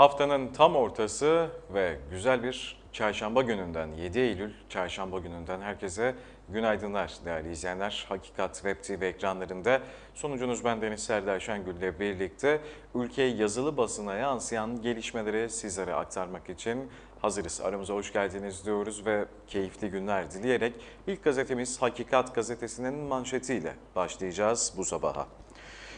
Haftanın tam ortası ve güzel bir çarşamba gününden 7 Eylül çarşamba gününden herkese günaydınlar değerli izleyenler. Hakikat Web TV ekranlarında sonucunuz ben Deniz Serdar Şengül ile birlikte ülkeye yazılı basına yansıyan gelişmeleri sizlere aktarmak için hazırız. Aramıza hoş geldiniz diyoruz ve keyifli günler dileyerek ilk gazetemiz Hakikat gazetesinin manşetiyle başlayacağız bu sabaha.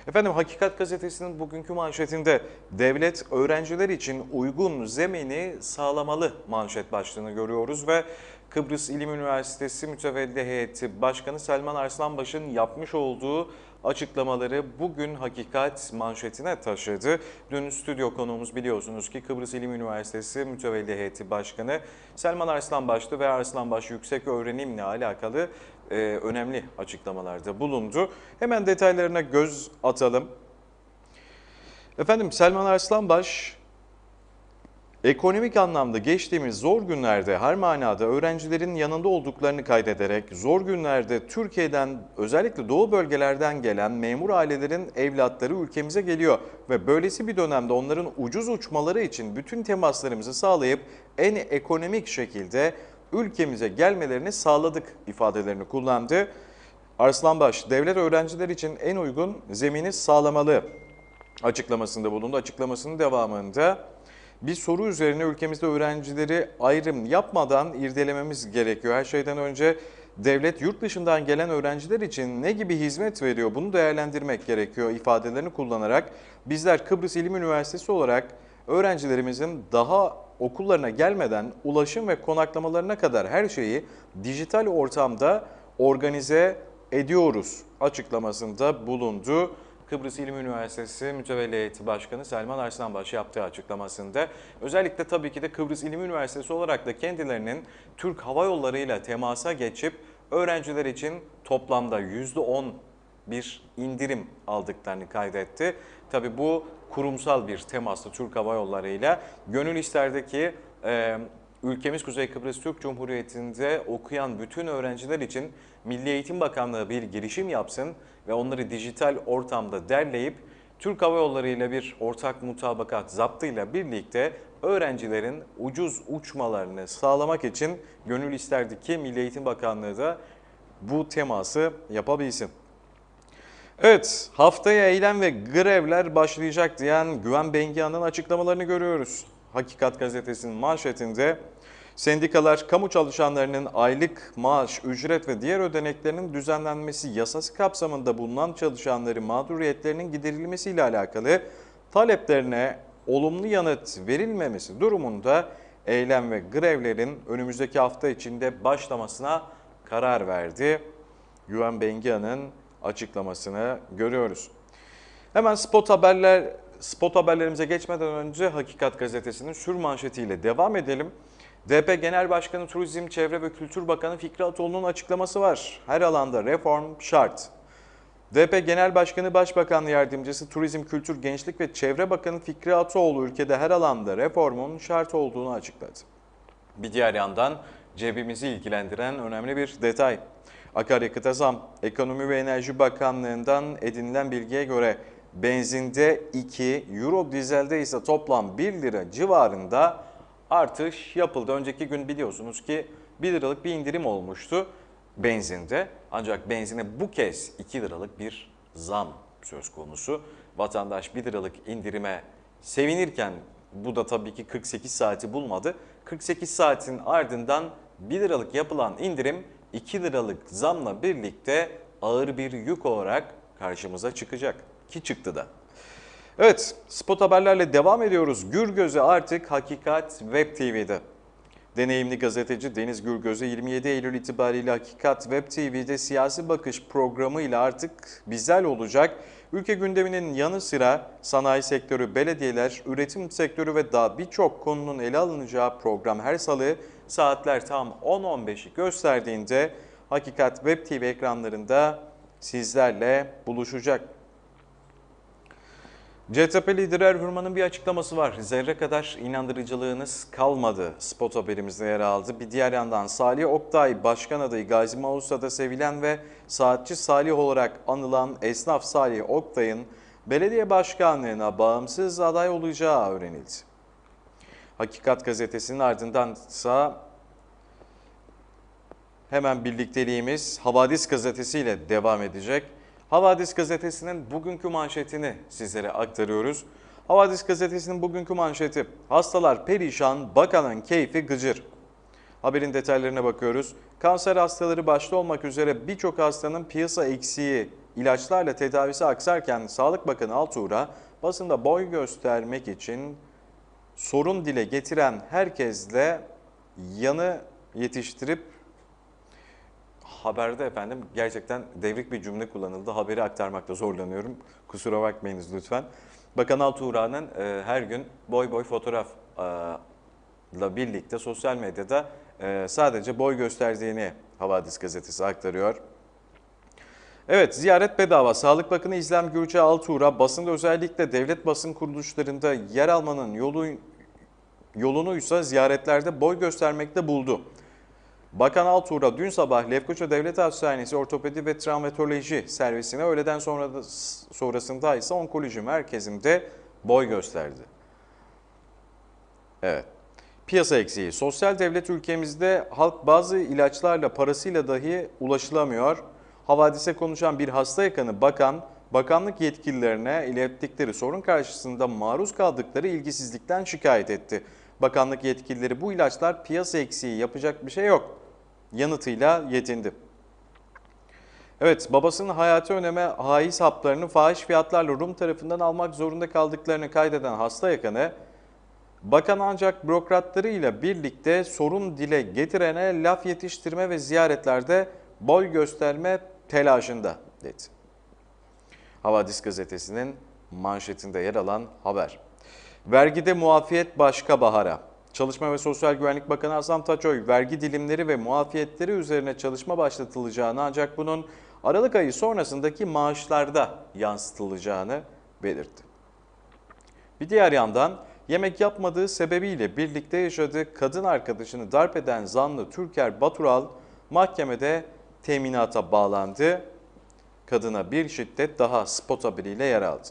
Efendim Hakikat Gazetesi'nin bugünkü manşetinde devlet öğrenciler için uygun zemini sağlamalı manşet başlığını görüyoruz ve Kıbrıs İlim Üniversitesi Mütevelli Heyeti Başkanı Selman Arslanbaş'ın yapmış olduğu açıklamaları bugün Hakikat manşetine taşıdı. Dün stüdyo konuğumuz biliyorsunuz ki Kıbrıs İlim Üniversitesi Mütevelli Heyeti Başkanı Selman Arslanbaş'tı ve Arslanbaş Yüksek Öğrenimle alakalı e, önemli açıklamalarda bulundu. Hemen detaylarına göz atalım. Efendim Selman Arslanbaş ekonomik anlamda geçtiğimiz zor günlerde her manada öğrencilerin yanında olduklarını kaydederek zor günlerde Türkiye'den özellikle doğu bölgelerden gelen memur ailelerin evlatları ülkemize geliyor ve böylesi bir dönemde onların ucuz uçmaları için bütün temaslarımızı sağlayıp en ekonomik şekilde ülkemize gelmelerini sağladık ifadelerini kullandı. Arslanbaş, devlet öğrenciler için en uygun zemini sağlamalı açıklamasında bulundu. Açıklamasının devamında bir soru üzerine ülkemizde öğrencileri ayrım yapmadan irdelememiz gerekiyor. Her şeyden önce devlet yurt dışından gelen öğrenciler için ne gibi hizmet veriyor bunu değerlendirmek gerekiyor ifadelerini kullanarak bizler Kıbrıs İlim Üniversitesi olarak öğrencilerimizin daha okullarına gelmeden ulaşım ve konaklamalarına kadar her şeyi dijital ortamda organize ediyoruz açıklamasında bulundu. Kıbrıs İlim Üniversitesi Mütevelli Heyeti Başkanı Selman Arslanbaş yaptığı açıklamasında özellikle tabii ki de Kıbrıs İlim Üniversitesi olarak da kendilerinin Türk Hava Yolları ile temasa geçip öğrenciler için toplamda %10 bir indirim aldıklarını kaydetti. Tabii bu kurumsal bir temaslı Türk Hava Yolları ile gönül isterdi ki e, ülkemiz Kuzey Kıbrıs Türk Cumhuriyeti'nde okuyan bütün öğrenciler için Milli Eğitim Bakanlığı bir girişim yapsın ve onları dijital ortamda derleyip Türk Hava Yolları ile bir ortak mutabakat zaptıyla birlikte öğrencilerin ucuz uçmalarını sağlamak için gönül isterdi ki Milli Eğitim Bakanlığı da bu teması yapabilsin. Evet, haftaya eylem ve grevler başlayacak diyen Güven Bengihan'ın açıklamalarını görüyoruz. Hakikat gazetesinin manşetinde sendikalar kamu çalışanlarının aylık maaş, ücret ve diğer ödeneklerinin düzenlenmesi yasası kapsamında bulunan çalışanların mağduriyetlerinin giderilmesiyle alakalı taleplerine olumlu yanıt verilmemesi durumunda eylem ve grevlerin önümüzdeki hafta içinde başlamasına karar verdi. Güven Bengihan'ın açıklamasını görüyoruz. Hemen spot haberler spot haberlerimize geçmeden önce Hakikat Gazetesi'nin sür manşetiyle devam edelim. DP Genel Başkanı Turizm, Çevre ve Kültür Bakanı Fikri Atoğlu'nun açıklaması var. Her alanda reform şart. DP Genel Başkanı Başbakan Yardımcısı Turizm, Kültür, Gençlik ve Çevre Bakanı Fikri Atoğlu ülkede her alanda reformun şart olduğunu açıkladı. Bir diğer yandan cebimizi ilgilendiren önemli bir detay. Akaryakıta zam, Ekonomi ve Enerji Bakanlığı'ndan edinilen bilgiye göre benzinde 2, euro dizelde ise toplam 1 lira civarında artış yapıldı. Önceki gün biliyorsunuz ki 1 liralık bir indirim olmuştu benzinde. Ancak benzine bu kez 2 liralık bir zam söz konusu. Vatandaş 1 liralık indirime sevinirken bu da tabii ki 48 saati bulmadı. 48 saatin ardından 1 liralık yapılan indirim 2 liralık zamla birlikte ağır bir yük olarak karşımıza çıkacak ki çıktı da. Evet, spot haberlerle devam ediyoruz. Gürgöz'e artık Hakikat Web TV'de. Deneyimli gazeteci Deniz Gürgöz'e 27 Eylül itibariyle Hakikat Web TV'de siyasi bakış programıyla artık bizlerle olacak. Ülke gündeminin yanı sıra sanayi sektörü, belediyeler, üretim sektörü ve daha birçok konunun ele alınacağı program her salı saatler tam 10-15'i gösterdiğinde Hakikat Web TV ekranlarında sizlerle buluşacak. CTP lideri Erhurman'ın bir açıklaması var. Zerre kadar inandırıcılığınız kalmadı. Spot haberimizde yer aldı. Bir diğer yandan Salih Oktay, başkan adayı Gazi Mausa'da sevilen ve saatçi Salih olarak anılan esnaf Salih Oktay'ın belediye başkanlığına bağımsız aday olacağı öğrenildi. Hakikat gazetesinin ardındansa hemen birlikteliğimiz Havadis gazetesiyle devam edecek. Havadis gazetesinin bugünkü manşetini sizlere aktarıyoruz. Havadis gazetesinin bugünkü manşeti hastalar perişan, bakanın keyfi gıcır. Haberin detaylarına bakıyoruz. Kanser hastaları başta olmak üzere birçok hastanın piyasa eksiği ilaçlarla tedavisi aksarken Sağlık Bakanı Altuğra basında boy göstermek için sorun dile getiren herkesle yanı yetiştirip haberde efendim gerçekten devrik bir cümle kullanıldı. Haberi aktarmakta zorlanıyorum. Kusura bakmayınız lütfen. Bakan Altuğra'nın e, her gün boy boy fotoğrafla birlikte sosyal medyada e, sadece boy gösterdiğini Havadis gazetesi aktarıyor. Evet, ziyaret bedava. Sağlık Bakanı İzlem Gürce Altuğra basında özellikle devlet basın kuruluşlarında yer almanın yolu yolunuysa ziyaretlerde boy göstermekte buldu. Bakan Altuğra dün sabah Lefkoça Devlet Hastanesi Ortopedi ve Travmatoloji servisine öğleden sonra da, sonrasında ise onkoloji merkezinde boy gösterdi. Evet. Piyasa eksiği. Sosyal devlet ülkemizde halk bazı ilaçlarla parasıyla dahi ulaşılamıyor. Havadise konuşan bir hasta yakını bakan, bakanlık yetkililerine ilettikleri sorun karşısında maruz kaldıkları ilgisizlikten şikayet etti. Bakanlık yetkilileri bu ilaçlar piyasa eksiği yapacak bir şey yok yanıtıyla yetindi. Evet, babasının hayati öneme haiz haplarını fahiş fiyatlarla Rum tarafından almak zorunda kaldıklarını kaydeden hasta yakını, bakan ancak bürokratlarıyla birlikte sorun dile getirene laf yetiştirme ve ziyaretlerde boy gösterme telaşında dedi. Havadis gazetesinin manşetinde yer alan haber. Vergide muafiyet başka bahara. Çalışma ve Sosyal Güvenlik Bakanı Hasan Taçoy, vergi dilimleri ve muafiyetleri üzerine çalışma başlatılacağını ancak bunun Aralık ayı sonrasındaki maaşlarda yansıtılacağını belirtti. Bir diğer yandan yemek yapmadığı sebebiyle birlikte yaşadığı kadın arkadaşını darp eden zanlı Türker Batural mahkemede teminata bağlandı. Kadına bir şiddet daha spot haberiyle yer aldı.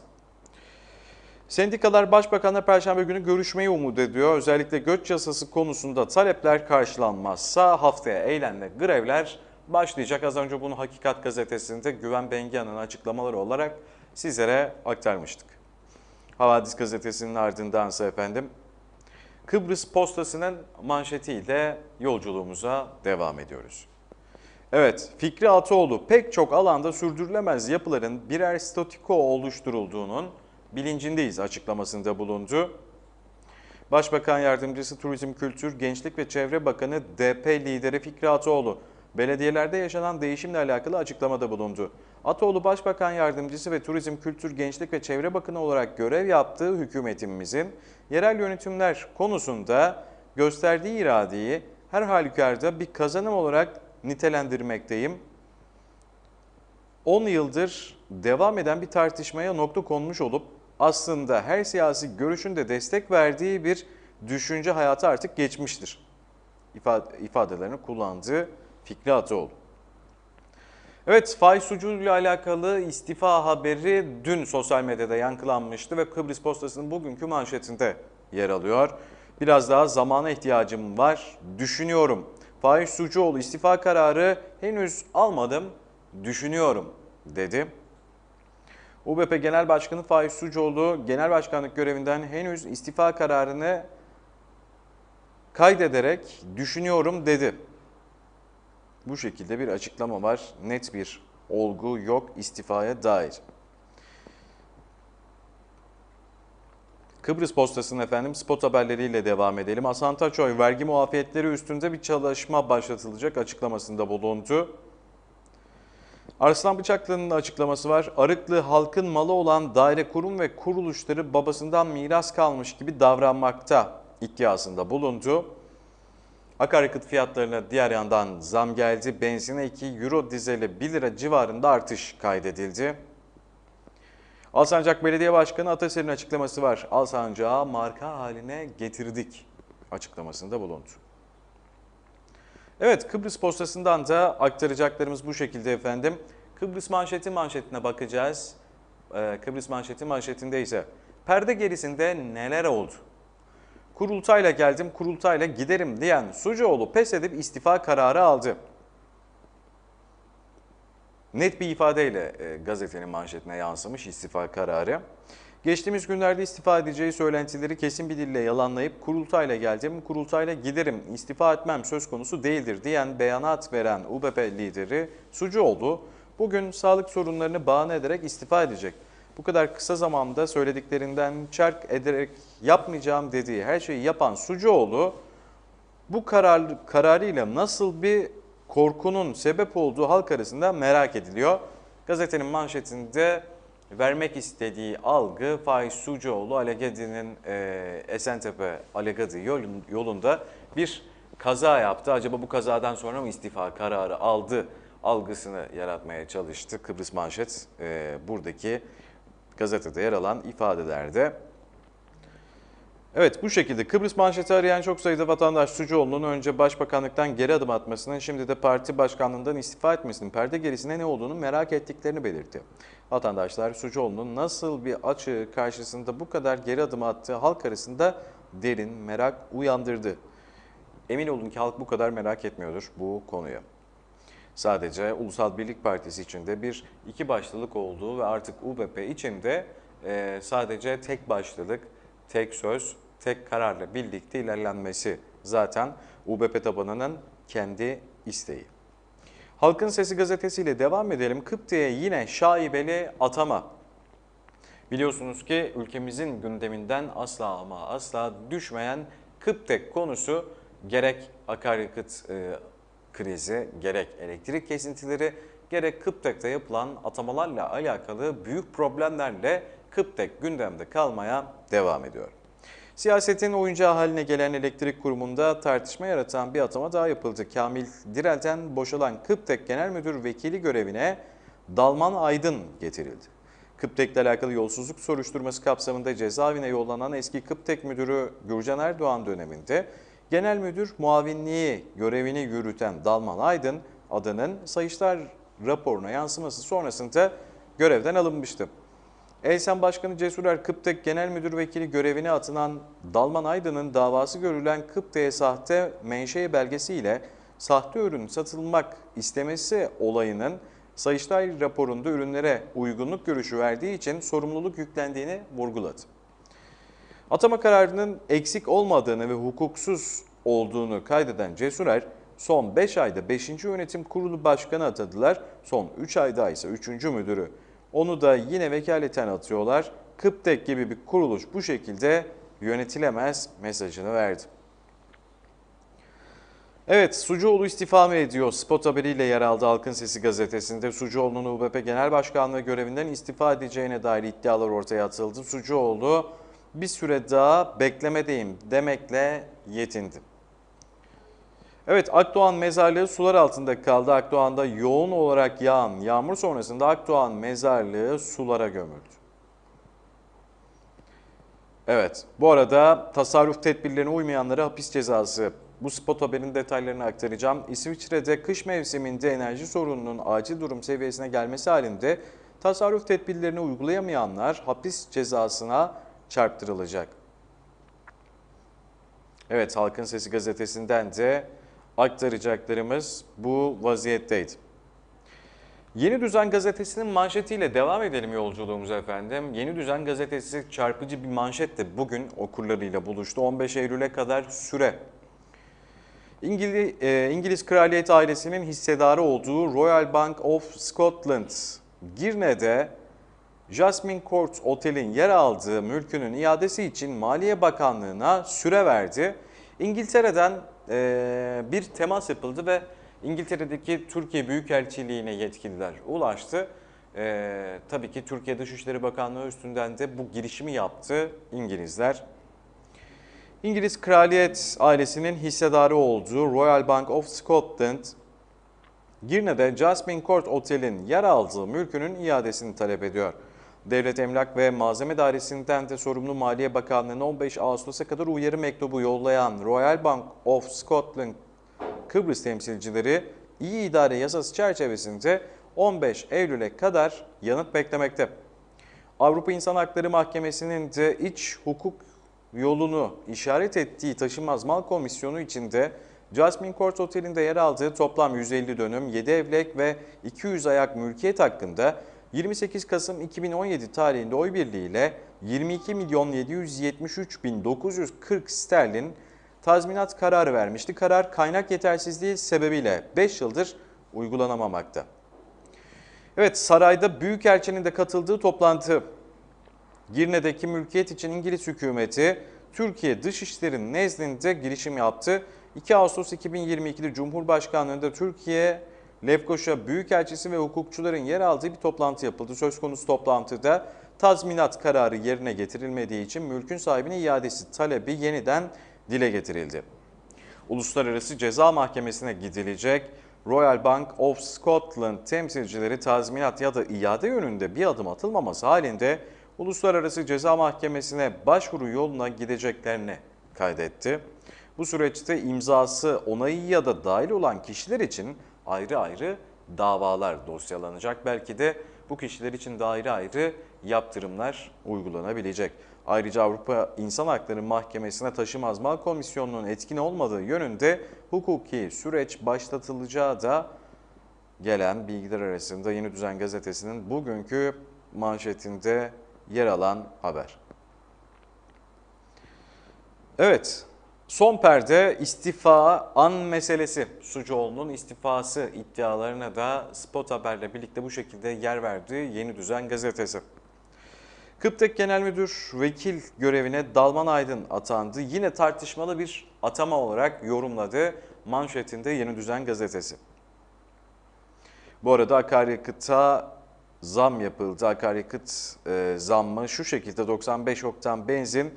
Sendikalar Başbakan'la Perşembe günü görüşmeyi umut ediyor. Özellikle göç yasası konusunda talepler karşılanmazsa haftaya eylemle grevler başlayacak. Az önce bunu Hakikat Gazetesi'nde Güven Bengian'ın açıklamaları olarak sizlere aktarmıştık. Havadis Gazetesi'nin ardındansa efendim Kıbrıs Postası'nın manşetiyle yolculuğumuza devam ediyoruz. Evet, Fikri Ataoğlu pek çok alanda sürdürülemez yapıların birer statiko oluşturulduğunun bilincindeyiz açıklamasında bulundu. Başbakan Yardımcısı Turizm Kültür, Gençlik ve Çevre Bakanı DP lideri Fikri Ataoğlu, belediyelerde yaşanan değişimle alakalı açıklamada bulundu. Ataoğlu Başbakan Yardımcısı ve Turizm Kültür, Gençlik ve Çevre Bakanı olarak görev yaptığı hükümetimizin yerel yönetimler konusunda gösterdiği iradeyi her halükarda bir kazanım olarak nitelendirmekteyim. 10 yıldır devam eden bir tartışmaya nokta konmuş olup aslında her siyasi görüşün de destek verdiği bir düşünce hayatı artık geçmiştir. ifadelerini kullandığı Fikri Ataoğlu. Evet, faiz sucuğuyla alakalı istifa haberi dün sosyal medyada yankılanmıştı ve Kıbrıs Postası'nın bugünkü manşetinde yer alıyor. Biraz daha zamana ihtiyacım var, düşünüyorum. Faiz Sucuoğlu istifa kararı henüz almadım, düşünüyorum dedi. UBP Genel Başkanı Faiz Sucuoğlu genel başkanlık görevinden henüz istifa kararını kaydederek düşünüyorum dedi. Bu şekilde bir açıklama var. Net bir olgu yok istifaya dair. Kıbrıs Postası'nın efendim spot haberleriyle devam edelim. Hasan Taçoy vergi muafiyetleri üstünde bir çalışma başlatılacak açıklamasında bulundu. Arslan Bıçaklı'nın açıklaması var. Arıklı halkın malı olan daire kurum ve kuruluşları babasından miras kalmış gibi davranmakta iddiasında bulundu. Akaryakıt fiyatlarına diğer yandan zam geldi. Benzine 2 euro dizeli 1 lira civarında artış kaydedildi. Alsancak Belediye Başkanı Ataser'in açıklaması var. Alsancak'ı marka haline getirdik açıklamasında bulundu. Evet Kıbrıs postasından da aktaracaklarımız bu şekilde efendim. Kıbrıs manşeti manşetine bakacağız. Ee, Kıbrıs manşeti manşetinde ise perde gerisinde neler oldu? Kurultayla geldim, kurultayla giderim diyen Sucuoğlu pes edip istifa kararı aldı. Net bir ifadeyle e, gazetenin manşetine yansımış istifa kararı. Geçtiğimiz günlerde istifa edeceği söylentileri kesin bir dille yalanlayıp kurultayla geldim, kurultayla giderim, istifa etmem söz konusu değildir diyen beyanat veren UBP lideri Sucuoğlu bugün sağlık sorunlarını bahane ederek istifa edecek. Bu kadar kısa zamanda söylediklerinden çark ederek yapmayacağım dediği her şeyi yapan Sucuoğlu bu karar, kararıyla nasıl bir korkunun sebep olduğu halk arasında merak ediliyor. Gazetenin manşetinde vermek istediği algı Faiz Sucuoğlu Alegadi'nin e, Esentepe Alegadi yolun- yolunda bir kaza yaptı. Acaba bu kazadan sonra mı istifa kararı aldı algısını yaratmaya çalıştı. Kıbrıs Manşet e, buradaki gazetede yer alan ifadelerde. Evet bu şekilde Kıbrıs manşeti arayan çok sayıda vatandaş Sucuoğlu'nun önce başbakanlıktan geri adım atmasının şimdi de parti başkanlığından istifa etmesinin perde gerisine ne olduğunu merak ettiklerini belirtti. Vatandaşlar Sucuoğlu'nun nasıl bir açığı karşısında bu kadar geri adım attığı halk arasında derin merak uyandırdı. Emin olun ki halk bu kadar merak etmiyordur bu konuyu. Sadece Ulusal Birlik Partisi içinde bir iki başlılık olduğu ve artık UBP içinde e, sadece tek başlılık, tek söz, tek kararla birlikte ilerlenmesi zaten UBP tabanının kendi isteği. Halkın Sesi gazetesiyle devam edelim. Kıpte'ye yine şaibeli atama. Biliyorsunuz ki ülkemizin gündeminden asla ama asla düşmeyen Kıptek konusu gerek akaryakıt e, krizi, gerek elektrik kesintileri, gerek Kıptek'te yapılan atamalarla alakalı büyük problemlerle Kıptek gündemde kalmaya devam ediyor. Siyasetin oyuncağı haline gelen elektrik kurumunda tartışma yaratan bir atama daha yapıldı. Kamil Direl'den boşalan Kıptek Genel Müdür Vekili görevine Dalman Aydın getirildi. Kıptek'le alakalı yolsuzluk soruşturması kapsamında cezaevine yollanan eski Kıptek Müdürü Gürcan Erdoğan döneminde Genel Müdür muavinliği görevini yürüten Dalman Aydın adının Sayıştay raporuna yansıması sonrasında görevden alınmıştı. Elsen Başkanı Cesur Er Kıptek Genel Müdür Vekili görevine atılan Dalman Aydın'ın davası görülen Kıptek'e sahte menşe belgesiyle sahte ürün satılmak istemesi olayının Sayıştay raporunda ürünlere uygunluk görüşü verdiği için sorumluluk yüklendiğini vurguladı. Atama kararının eksik olmadığını ve hukuksuz olduğunu kaydeden Cesur Er, son 5 ayda 5. yönetim kurulu başkanı atadılar, son 3 ayda ise 3. müdürü. Onu da yine vekaleten atıyorlar. Kıptek gibi bir kuruluş bu şekilde yönetilemez mesajını verdi. Evet, Sucuoğlu istifa mı ediyor? Spot haberiyle yer aldı Halkın Sesi gazetesinde. Sucuoğlu'nun UBP Genel Başkanlığı görevinden istifa edeceğine dair iddialar ortaya atıldı. Sucuoğlu bir süre daha beklemedeyim demekle yetindi. Evet Akdoğan mezarlığı sular altında kaldı. Akdoğan'da yoğun olarak yağan yağmur sonrasında Akdoğan mezarlığı sulara gömüldü. Evet bu arada tasarruf tedbirlerine uymayanlara hapis cezası. Bu spot haberin detaylarını aktaracağım. İsviçre'de kış mevsiminde enerji sorununun acil durum seviyesine gelmesi halinde tasarruf tedbirlerini uygulayamayanlar hapis cezasına çarptırılacak. Evet Halkın Sesi gazetesinden de aktaracaklarımız bu vaziyetteydi. Yeni Düzen gazetesinin manşetiyle devam edelim yolculuğumuza efendim. Yeni Düzen gazetesi çarpıcı bir manşetle bugün okurlarıyla buluştu. 15 Eylül'e kadar süre. İngiliz, e, İngiliz kraliyet ailesinin hissedarı olduğu Royal Bank of Scotland, Girne'de Jasmine Court Otel'in yer aldığı mülkünün iadesi için Maliye Bakanlığı'na süre verdi. İngiltere'den bir temas yapıldı ve İngiltere'deki Türkiye Büyükelçiliğine yetkililer ulaştı. E, tabii ki Türkiye Dışişleri Bakanlığı üstünden de bu girişimi yaptı İngilizler. İngiliz kraliyet ailesinin hissedarı olduğu Royal Bank of Scotland, Girne'de Jasmine Court Otel'in yer aldığı mülkünün iadesini talep ediyor. Devlet Emlak ve Malzeme Dairesi'nden de sorumlu Maliye Bakanlığı'na 15 Ağustos'a kadar uyarı mektubu yollayan Royal Bank of Scotland Kıbrıs temsilcileri iyi idare yasası çerçevesinde 15 Eylül'e kadar yanıt beklemekte. Avrupa İnsan Hakları Mahkemesi'nin de iç hukuk yolunu işaret ettiği taşınmaz mal komisyonu içinde Jasmine Court Oteli'nde yer aldığı toplam 150 dönüm, 7 evlek ve 200 ayak mülkiyet hakkında 28 Kasım 2017 tarihinde oy birliğiyle 22 milyon 773 bin 940 sterlin tazminat kararı vermişti. Karar kaynak yetersizliği sebebiyle 5 yıldır uygulanamamakta. Evet sarayda Büyükelçinin de katıldığı toplantı Girne'deki mülkiyet için İngiliz hükümeti Türkiye Dışişleri nezdinde girişim yaptı. 2 Ağustos 2022'de Cumhurbaşkanlığında Türkiye Lefkoşa Büyükelçisi ve hukukçuların yer aldığı bir toplantı yapıldı. Söz konusu toplantıda tazminat kararı yerine getirilmediği için mülkün sahibine iadesi talebi yeniden dile getirildi. Uluslararası Ceza Mahkemesi'ne gidilecek. Royal Bank of Scotland temsilcileri tazminat ya da iade yönünde bir adım atılmaması halinde Uluslararası Ceza Mahkemesi'ne başvuru yoluna gideceklerini kaydetti. Bu süreçte imzası onayı ya da dahil olan kişiler için ayrı ayrı davalar dosyalanacak. Belki de bu kişiler için de ayrı ayrı yaptırımlar uygulanabilecek. Ayrıca Avrupa İnsan Hakları Mahkemesi'ne taşımaz mal komisyonunun etkin olmadığı yönünde hukuki süreç başlatılacağı da gelen bilgiler arasında Yeni Düzen Gazetesi'nin bugünkü manşetinde yer alan haber. Evet, son perde istifa an meselesi. Sucuoğlu'nun istifası iddialarına da Spot Haber'le birlikte bu şekilde yer verdi Yeni Düzen Gazetesi. Kıptek Genel Müdür vekil görevine Dalman Aydın atandı. Yine tartışmalı bir atama olarak yorumladı manşetinde Yeni Düzen Gazetesi. Bu arada akaryakıta zam yapıldı. Akaryakıt e, zammı şu şekilde 95 oktan benzin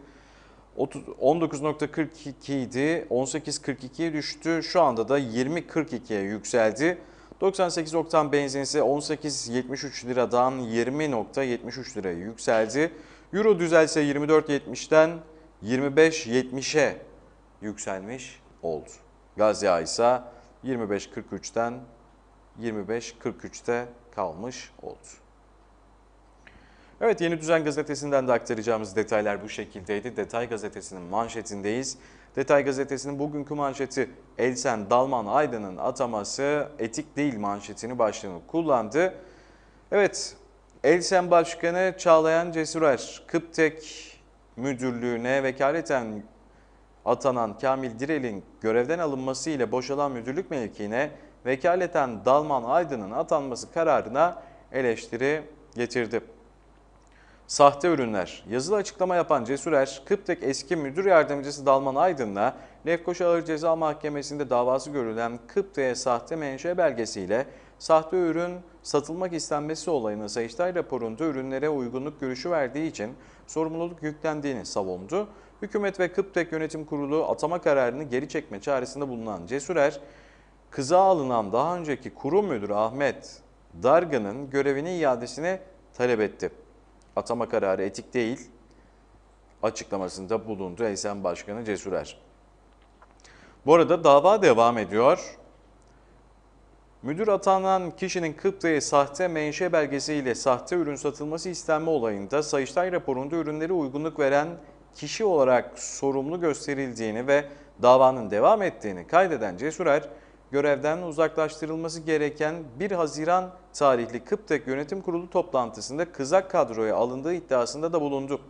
19.42 idi. 18.42'ye düştü. Şu anda da 20.42'ye yükseldi. 98 oktan benzin ise 18.73 liradan 20.73 liraya yükseldi. Euro düzelse 24.70'den 25.70'e yükselmiş oldu. Gaz yağı ise 25.43'ten 25.43'te kalmış oldu. Evet Yeni Düzen Gazetesi'nden de aktaracağımız detaylar bu şekildeydi. Detay Gazetesi'nin manşetindeyiz. Detay Gazetesi'nin bugünkü manşeti Elsen Dalman Aydın'ın ataması etik değil manşetini başlığını kullandı. Evet Elsen Başkanı Çağlayan Cesurer Kıptek Müdürlüğü'ne vekaleten atanan Kamil Direl'in görevden alınması ile boşalan müdürlük mevkiine vekaleten Dalman Aydın'ın atanması kararına eleştiri getirdi. Sahte ürünler. Yazılı açıklama yapan Cesur Er, Kıptek eski müdür yardımcısı Dalman Aydın'la Lefkoş Ağır Ceza Mahkemesi'nde davası görülen Kıptek'e sahte menşe belgesiyle sahte ürün satılmak istenmesi olayına Sayıştay raporunda ürünlere uygunluk görüşü verdiği için sorumluluk yüklendiğini savundu. Hükümet ve Kıptek Yönetim Kurulu atama kararını geri çekme çağrısında bulunan Cesur Er, kıza alınan daha önceki kurum müdürü Ahmet Dargın'ın görevini iadesine talep etti. Atama kararı etik değil açıklamasında bulundu Esen Başkanı Cesurer. Bu arada dava devam ediyor. Müdür atanan kişinin Kıpte'ye sahte menşe belgesiyle sahte ürün satılması istenme olayında Sayıştay raporunda ürünleri uygunluk veren kişi olarak sorumlu gösterildiğini ve davanın devam ettiğini kaydeden Cesurer, görevden uzaklaştırılması gereken 1 Haziran tarihli Kıptek Yönetim Kurulu toplantısında kızak kadroya alındığı iddiasında da bulundu.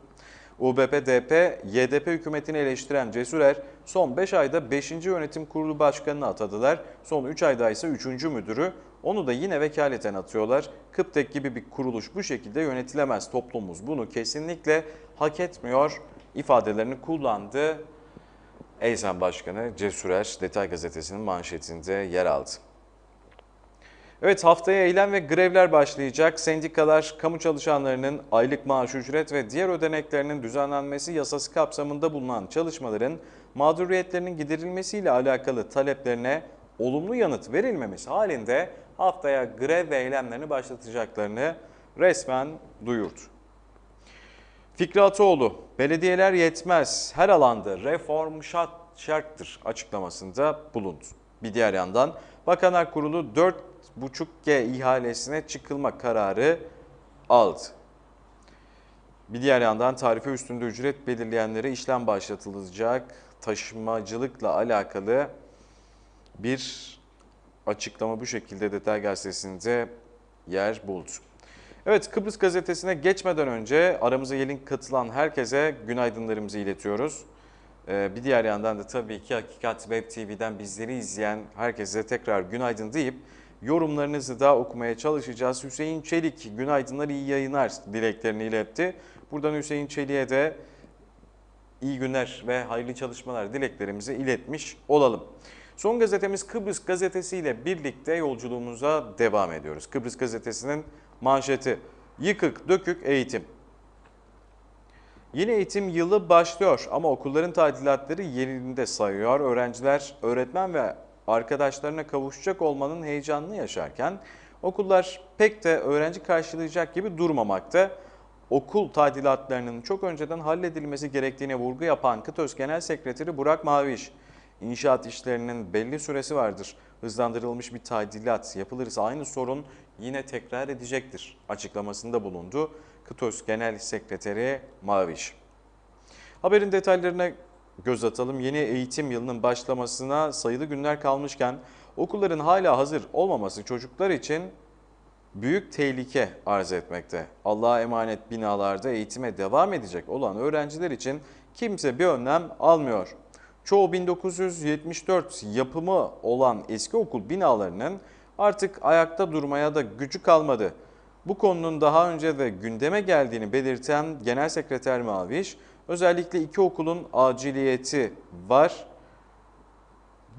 UBP-DP, YDP hükümetini eleştiren Cesurer son 5 ayda 5. Yönetim Kurulu Başkanı'nı atadılar. Son 3 ayda ise 3. müdürü. Onu da yine vekaleten atıyorlar. Kıptek gibi bir kuruluş bu şekilde yönetilemez. Toplumumuz bunu kesinlikle hak etmiyor ifadelerini kullandı. Eysen Başkanı Cesurer Detay Gazetesi'nin manşetinde yer aldı. Evet haftaya eylem ve grevler başlayacak. Sendikalar kamu çalışanlarının aylık maaş ücret ve diğer ödeneklerinin düzenlenmesi yasası kapsamında bulunan çalışmaların mağduriyetlerinin giderilmesiyle alakalı taleplerine olumlu yanıt verilmemesi halinde haftaya grev ve eylemlerini başlatacaklarını resmen duyurdu. Fikri Ataoğlu, belediyeler yetmez, her alanda reform şart, şarttır açıklamasında bulundu. Bir diğer yandan Bakanlar Kurulu 4,5G ihalesine çıkılma kararı aldı. Bir diğer yandan tarife üstünde ücret belirleyenlere işlem başlatılacak. Taşımacılıkla alakalı bir açıklama bu şekilde Detay Gazetesi'nde yer buldu. Evet Kıbrıs Gazetesi'ne geçmeden önce aramıza yeni katılan herkese günaydınlarımızı iletiyoruz. Ee, bir diğer yandan da tabii ki Hakikat Web TV'den bizleri izleyen herkese tekrar günaydın deyip yorumlarınızı da okumaya çalışacağız. Hüseyin Çelik günaydınlar iyi yayınlar dileklerini iletti. Buradan Hüseyin Çelik'e de iyi günler ve hayırlı çalışmalar dileklerimizi iletmiş olalım. Son gazetemiz Kıbrıs Gazetesi ile birlikte yolculuğumuza devam ediyoruz. Kıbrıs Gazetesi'nin manşeti yıkık dökük eğitim. Yeni eğitim yılı başlıyor ama okulların tadilatları yerinde sayıyor. Öğrenciler, öğretmen ve arkadaşlarına kavuşacak olmanın heyecanını yaşarken okullar pek de öğrenci karşılayacak gibi durmamakta. Okul tadilatlarının çok önceden halledilmesi gerektiğine vurgu yapan KıTÖS Genel Sekreteri Burak Maviş, İnşaat işlerinin belli süresi vardır. Hızlandırılmış bir tadilat yapılırsa aynı sorun yine tekrar edecektir açıklamasında bulundu. KıTÖS Genel Sekreteri Maviş. Haberin detaylarına göz atalım. Yeni eğitim yılının başlamasına sayılı günler kalmışken okulların hala hazır olmaması çocuklar için büyük tehlike arz etmekte. Allah'a emanet binalarda eğitime devam edecek olan öğrenciler için kimse bir önlem almıyor. Çoğu 1974 yapımı olan eski okul binalarının artık ayakta durmaya da gücü kalmadı. Bu konunun daha önce de gündeme geldiğini belirten Genel Sekreter Maviş, özellikle iki okulun aciliyeti var.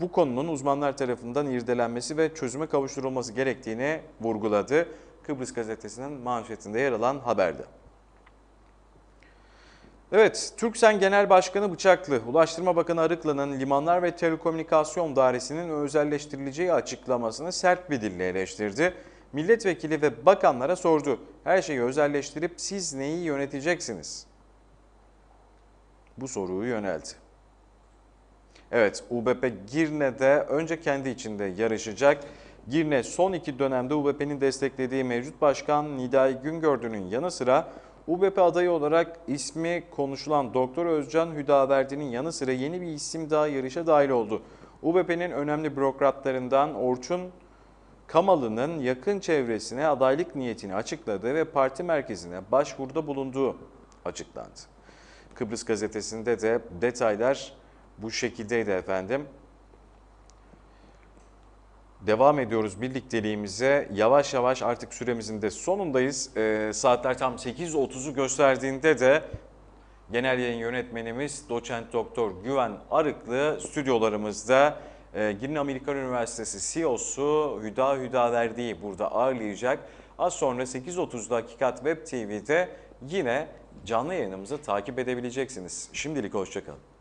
Bu konunun uzmanlar tarafından irdelenmesi ve çözüme kavuşturulması gerektiğini vurguladı. Kıbrıs Gazetesi'nin manşetinde yer alan haberde. Evet, Türksen Genel Başkanı Bıçaklı, Ulaştırma Bakanı Arıklı'nın Limanlar ve Telekomünikasyon Dairesi'nin özelleştirileceği açıklamasını sert bir dille eleştirdi. Milletvekili ve bakanlara sordu. Her şeyi özelleştirip siz neyi yöneteceksiniz? Bu soruyu yöneldi. Evet, UBP Girne'de önce kendi içinde yarışacak. Girne son iki dönemde UBP'nin desteklediği mevcut başkan Nidai Güngördü'nün yanı sıra UBP adayı olarak ismi konuşulan Doktor Özcan Hüdaverdi'nin yanı sıra yeni bir isim daha yarışa dahil oldu. UBP'nin önemli bürokratlarından Orçun Kamalı'nın yakın çevresine adaylık niyetini açıkladığı ve parti merkezine başvuruda bulunduğu açıklandı. Kıbrıs gazetesinde de detaylar bu şekildeydi efendim. Devam ediyoruz birlikteliğimize. Yavaş yavaş artık süremizin de sonundayız. Ee, saatler tam 8.30'u gösterdiğinde de genel yayın yönetmenimiz doçent doktor Güven Arıklı stüdyolarımızda e, Girne Amerikan Üniversitesi CEO'su Hüda Hüdaverdi'yi burada ağırlayacak. Az sonra 8.30'da Hakikat Web TV'de yine canlı yayınımızı takip edebileceksiniz. Şimdilik hoşçakalın.